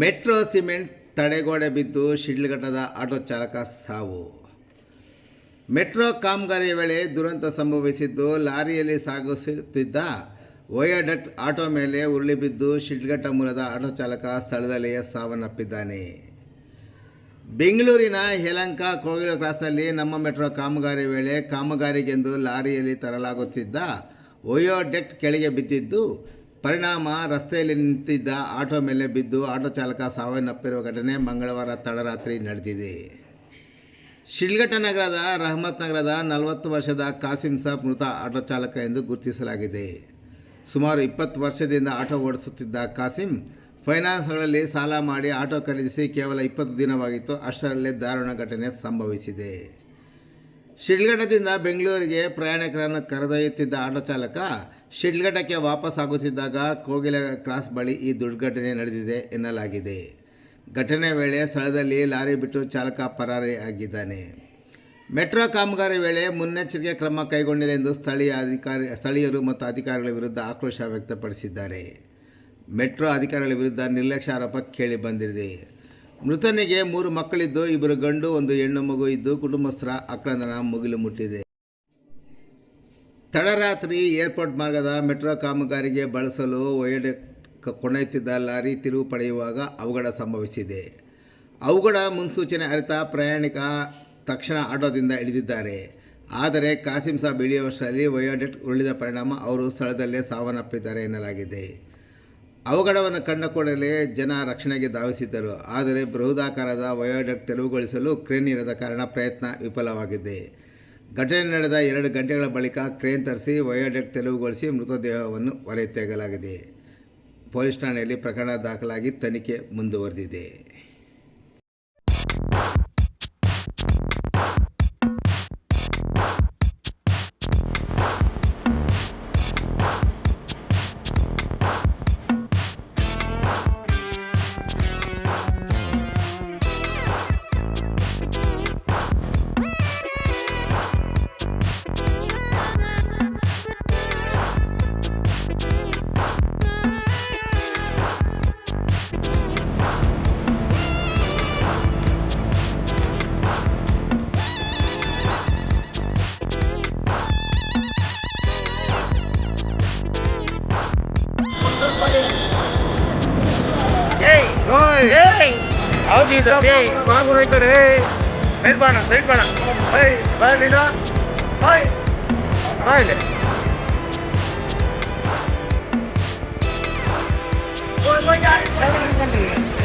Metro cement ತಡೆಗೋಡೆ ಬಿದ್ದು ಶಿಡ್ಲಘಟ್ಟದ auto ಚಾಲಕ ಸಾವು. ಮೆಟ್ರೋ ಕಾಮಗಾರಿ ವೇಳೆ ದುರಂತ ಸಂಭವಿಸಿದ್ದು ಲಾರಿಯಲ್ಲಿ ಸಾಗಿಸುತ್ತಿದ್ದ ವಯೋಡಟ್ ಆಟೋ ಮೇಲೆ ಉರುಳಿ ಬಿದ್ದು ಶಿಡ್ಲಘಟ್ಟ ಮೂಲದ ಆಟೋ ಚಾಲಕ ಸ್ಥಳದಲ್ಲಿಯೇ ಸಾವನ್ನಪ್ಪಿದ್ದಾನೆ. ಬೆಂಗಳೂರಿನ ಯಲಂಕ ಕೋಗಿಲು ಕ್ರಾಸ್ನಲ್ಲಿ ನಮ್ಮ ಮೆಟ್ರೋ ಕಾಮಗಾರಿ ವೇಳೆ ಕಾಮಗಾರಿಗೆಂದು ಲಾರಿಯಲ್ಲಿ ತರಲಾಗುತ್ತಿದ್ದ ವಯೋಡೆಟ್ ಕೆಳಗೆ ಬಿದ್ದಿದ್ದು ಪರಿಣಾಮ ರಸ್ತೆಯಲ್ಲಿ ನಿಂತಿದ್ದ ಆಟೋ ಮೇಲೆ ಬಿದ್ದು ಆಟೋ ಚಾಲಕ ಸಾವನ್ನಪ್ಪಿರುವ ಘಟನೆ ಮಂಗಳವಾರ ತಡರಾತ್ರಿ ನಡೆದಿದೆ. ಶಿಲ್ಘಟ್ಟ ನಗರದ ರಹಮತ್ ನಗರದ ನಲವತ್ತು ವರ್ಷದ ಕಾಸಿಂ ಸಾಬ್ ಮೃತ ಆಟೋ ಚಾಲಕ ಎಂದು ಗುರುತಿಸಲಾಗಿದೆ. ಸುಮಾರು ಇಪ್ಪತ್ತು ವರ್ಷದಿಂದ ಆಟೋ ಓಡಿಸುತ್ತಿದ್ದ ಕಾಸಿಂ ಫೈನಾನ್ಸ್ಗಳಲ್ಲಿ ಸಾಲ ಮಾಡಿ ಆಟೋ ಖರೀದಿಸಿ ಕೇವಲ ಇಪ್ಪತ್ತು ದಿನವಾಗಿತ್ತು. ಅಷ್ಟರಲ್ಲೇ ದಾರುಣ ಘಟನೆ ಸಂಭವಿಸಿದೆ. ಶಿಡ್ಲಘಟ್ಟದಿಂದ ಬೆಂಗಳೂರಿಗೆ ಪ್ರಯಾಣಿಕರನ್ನು ಕರೆದೊಯ್ಯುತ್ತಿದ್ದ ಆಟೋ ಚಾಲಕ ಶಿಡ್ಲಘಟ್ಟಕ್ಕೆ ವಾಪಸ್ ಆಗುತ್ತಿದ್ದಾಗ ಕೋಗಿಲ ಕ್ರಾಸ್ ಬಳಿ ಈ ದುರ್ಘಟನೆ ನಡೆದಿದೆ ಎನ್ನಲಾಗಿದೆ. ಘಟನೆ ವೇಳೆ ಸ್ಥಳದಲ್ಲಿ ಲಾರಿ ಬಿಟ್ಟು ಚಾಲಕ ಪರಾರಿಯಾಗಿದ್ದಾನೆ. ಮೆಟ್ರೋ ಕಾಮಗಾರಿ ವೇಳೆ ಮುನ್ನೆಚ್ಚರಿಕೆ ಕ್ರಮ ಕೈಗೊಂಡಿಲ್ಲ ಎಂದು ಸ್ಥಳೀಯ ಅಧಿಕಾರಿ, ಸ್ಥಳೀಯರು ಮತ್ತು ಅಧಿಕಾರಿಗಳ ವಿರುದ್ಧ ಆಕ್ರೋಶ ವ್ಯಕ್ತಪಡಿಸಿದ್ದಾರೆ. ಮೆಟ್ರೋ ಅಧಿಕಾರಿಗಳ ವಿರುದ್ಧ ನಿರ್ಲಕ್ಷ್ಯ ಆರೋಪ ಕೇಳಿ ಬಂದಿದೆ. ಮೃತನಿಗೆ ಮೂರು ಮಕ್ಕಳಿದ್ದು, ಇಬ್ಬರು ಗಂಡು, ಒಂದು ಹೆಣ್ಣು ಮಗು ಇದ್ದು ಕುಟುಂಬಸ್ಥರ ಆಕ್ರಂದನ ಮುಗಿಲು ಮುಟ್ಟಿದೆ. ತಡರಾತ್ರಿ ಏರ್ಪೋರ್ಟ್ ಮಾರ್ಗದ ಮೆಟ್ರೋ ಕಾಮಗಾರಿಗೆ ಬಳಸಲು ಒಯಡೆ ಕೊಂಡೊಯ್ಯುತ್ತಿದ್ದ ಲಾರಿ ತಿರುವು ಪಡೆಯುವಾಗ ಅವಘಡ ಸಂಭವಿಸಿದೆ. ಅವಘಡ ಮುನ್ಸೂಚನೆ ಅರಿತ ಪ್ರಯಾಣಿಕ ತಕ್ಷಣ ಆಟೋದಿಂದ ಇಳಿದಿದ್ದಾರೆ. ಆದರೆ ಕಾಸಿಂ ಸಾಬ್ ವಯೋಡೆಟ್ ಉರುಳಿದ ಪರಿಣಾಮ ಅವರು ಸ್ಥಳದಲ್ಲೇ ಸಾವನ್ನಪ್ಪಿದ್ದಾರೆ ಎನ್ನಲಾಗಿದೆ. ಅವಘಡವನ್ನು ಕಂಡ ಕೂಡಲೇ ಜನ ರಕ್ಷಣೆಗೆ ಧಾವಿಸಿದ್ದರು. ಆದರೆ ಬೃಹದಾಕಾರದ ವಯೋಡಕ್ಟ್ ತೆರವುಗೊಳಿಸಲು ಕ್ರೇನ್ ಇರದ ಕಾರಣ ಪ್ರಯತ್ನ ವಿಫಲವಾಗಿದೆ. ಘಟನೆ ನಡೆದ ಎರಡು ಗಂಟೆಗಳ ಬಳಿಕ ಕ್ರೇನ್ ತರಿಸಿ ವಯೋಡೆಟ್ ತೆರವುಗೊಳಿಸಿ ಮೃತದೇಹವನ್ನು ಹೊರತೆಗೆಯಲಾಗಿದೆ. ಪೊಲೀಸ್ ಠಾಣೆಯಲ್ಲಿ ಪ್ರಕರಣ ದಾಖಲಾಗಿ ತನಿಖೆ ಮುಂದುವರೆದಿದೆ. ಹೌದಿದ ಏಯ್ ಬಾಬು ರೈತರು ಏಯ್ ಸೈಡ್ ಬಾಣ ಸೈಡ್ ಬಾಣ ಏಯ್ ಬಾಯ್ ಬಾಯ್ ಬಾಯ್ ಓಯ್ ಬಾಯ್